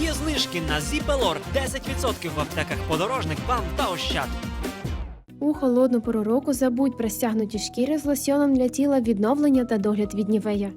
Є знижки на Зіпелор 10% в аптеках подорожник, бам та ощад. У холодну пору року забудь про стягнуті шкіри з лосьоном для тіла відновлення та догляд від нівея.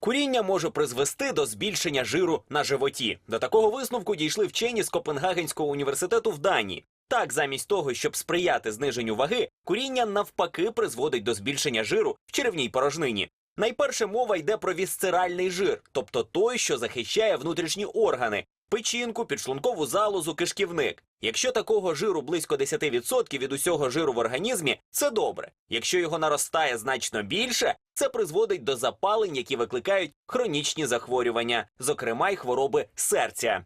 Куріння може призвести до збільшення жиру на животі. До такого висновку дійшли вчені з Копенгагенського університету в Данії. Так, замість того, щоб сприяти зниженню ваги, куріння навпаки призводить до збільшення жиру в черевній порожнині. Найперше мова йде про вісцеральний жир, тобто той, що захищає внутрішні органи, печінку, підшлункову залозу, кишківник. Якщо такого жиру близько 10% від усього жиру в організмі, це добре. Якщо його наростає значно більше, це призводить до запалень, які викликають хронічні захворювання, зокрема й хвороби серця.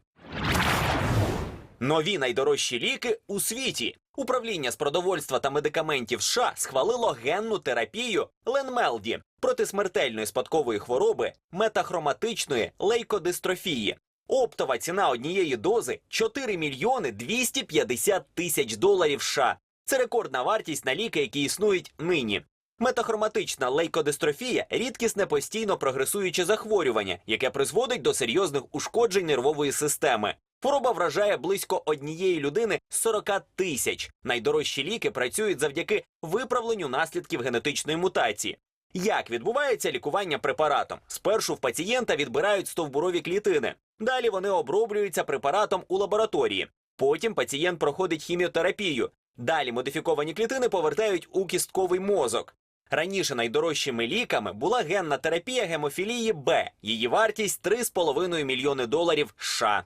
Нові найдорожчі ліки у світі. Управління з продовольства та медикаментів США схвалило генну терапію Ленмелді проти смертельної спадкової хвороби метахроматичної лейкодистрофії. Оптова ціна однієї дози 4 мільйони 250 тисяч доларів США. Це рекордна вартість на ліки, які існують нині. Метахроматична лейкодистрофія рідкісне постійно прогресуюче захворювання, яке призводить до серйозних ушкоджень нервової системи. Хвороба вражає близько однієї людини 40 тисяч. Найдорожчі ліки працюють завдяки виправленню наслідків генетичної мутації. Як відбувається лікування препаратом? Спершу в пацієнта відбирають стовбурові клітини. Далі вони оброблюються препаратом у лабораторії. Потім пацієнт проходить хіміотерапію. Далі модифіковані клітини повертають у кістковий мозок. Раніше найдорожчими ліками була генна терапія гемофілії Б. Її вартість 3,5 мільйони доларів США.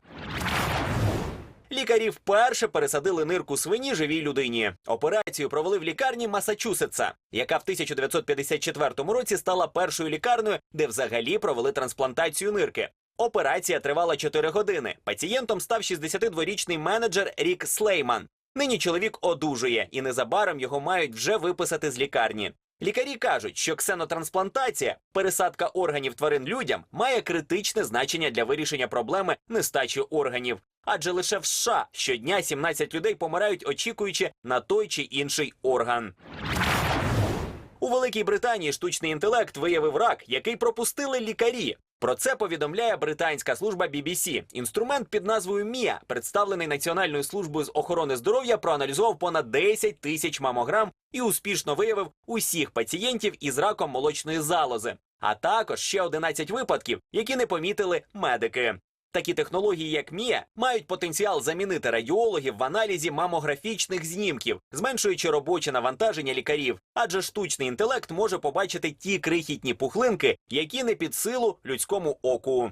Лікарі вперше пересадили нирку свині живій людині. Операцію провели в лікарні Масачусетса, яка в 1954 році стала першою лікарнею, де взагалі провели трансплантацію нирки. Операція тривала 4 години. Пацієнтом став 62-річний менеджер Рік Слейман. Нині чоловік одужує, і незабаром його мають вже виписати з лікарні. Лікарі кажуть, що ксенотрансплантація, пересадка органів тварин людям, має критичне значення для вирішення проблеми нестачі органів. Адже лише в США щодня 17 людей помирають, очікуючи на той чи інший орган. У Великій Британії штучний інтелект виявив рак, який пропустили лікарі. Про це повідомляє британська служба BBC. Інструмент під назвою Мія, представлений Національною службою з охорони здоров'я, проаналізував понад 10 тисяч мамограм і успішно виявив усіх пацієнтів із раком молочної залози, а також ще 11 випадків, які не помітили медики. Такі технології, як Мія, мають потенціал замінити радіологів в аналізі мамографічних знімків, зменшуючи робоче навантаження лікарів. Адже штучний інтелект може побачити ті крихітні пухлинки, які не під силу людському оку.